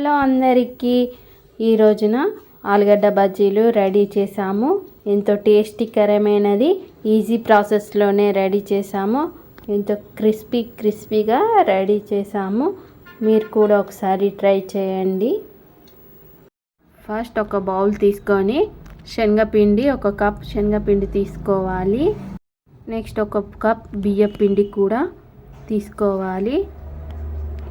Hello అందరికీ ఈ రోజున ఆలుగడ్డ బజ్జీలు రెడీ చేసాము ఎంతో టేస్టీకరమైనది ఈజీ ప్రాసెస్లోనే రెడీ చేసాము ఎంతో క్రిస్పీ క్రిస్పీగా రెడీ చేసాము మీరు కూడా ఒకసారి ట్రై చేయండి. ఫస్ట్ ఒక బౌల్ తీసుకొని శనగపిండి ఒక కప్ శనగపిండి తీసుకోవాలి. నెక్స్ట్ ఒక కప్ బియ్య పిండి కూడా తీసుకోవాలి.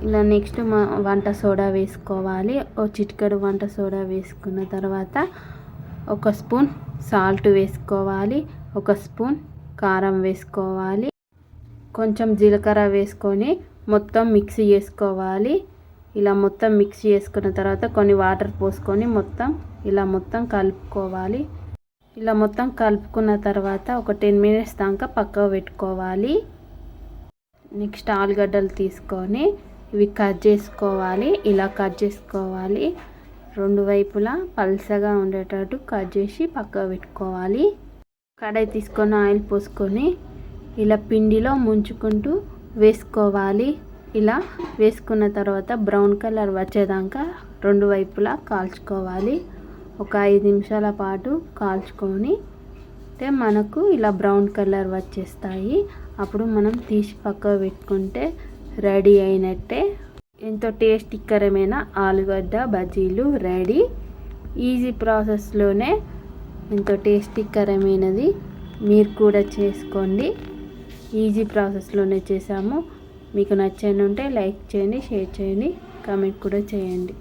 ఇలా నెక్స్ట్ మా వంట సోడా వేసుకోవాలి. ఓ చిటికెడు వంట సోడా వేసుకున్న తర్వాత ఒక స్పూన్ సాల్ట్ వేసుకోవాలి. ఒక స్పూన్ కారం వేసుకోవాలి. కొంచెం జీలకర్ర వేసుకొని మొత్తం మిక్సీ చేసుకోవాలి. ఇలా మొత్తం మిక్స్ చేసుకున్న తర్వాత కొన్ని వాటర్ పోసుకొని మొత్తం ఇలా మొత్తం కలుపుకోవాలి. ఇలా మొత్తం కలుపుకున్న తర్వాత ఒక టెన్ మినిట్స్ దాకా పక్కకు పెట్టుకోవాలి. నెక్స్ట్ ఆలుగడ్డలు తీసుకొని ఇవి కట్ చేసుకోవాలి ఇలా కట్ చేసుకోవాలి. రెండు వైపులా పల్సగా ఉండేటట్టు కట్ చేసి పక్క పెట్టుకోవాలి. కడాయి తీసుకొని ఆయిల్ పోసుకొని ఇలా పిండిలో ముంచుకుంటూ వేసుకోవాలి. ఇలా వేసుకున్న తర్వాత బ్రౌన్ కలర్ వచ్చేదాకా రెండు వైపులా కాల్చుకోవాలి. ఒక ఐదు నిమిషాల పాటు కాల్చుకొని అంటే మనకు ఇలా బ్రౌన్ కలర్ వచ్చేస్తాయి. అప్పుడు మనం తీసి పక్క పెట్టుకుంటే రెడీ అయినట్టే. ఎంతో టేస్టికరమైన ఆలుగడ్డ బజ్జీలు రెడీ. ఈజీ ప్రాసెస్లోనే ఎంతో టేస్టీకరమైనది. మీరు కూడా చేసుకోండి. ఈజీ ప్రాసెస్లోనే చేసాము మీకు నచ్చని ఉంటే లైక్ చేయండి షేర్ చేయండి కామెంట్ కూడా చేయండి.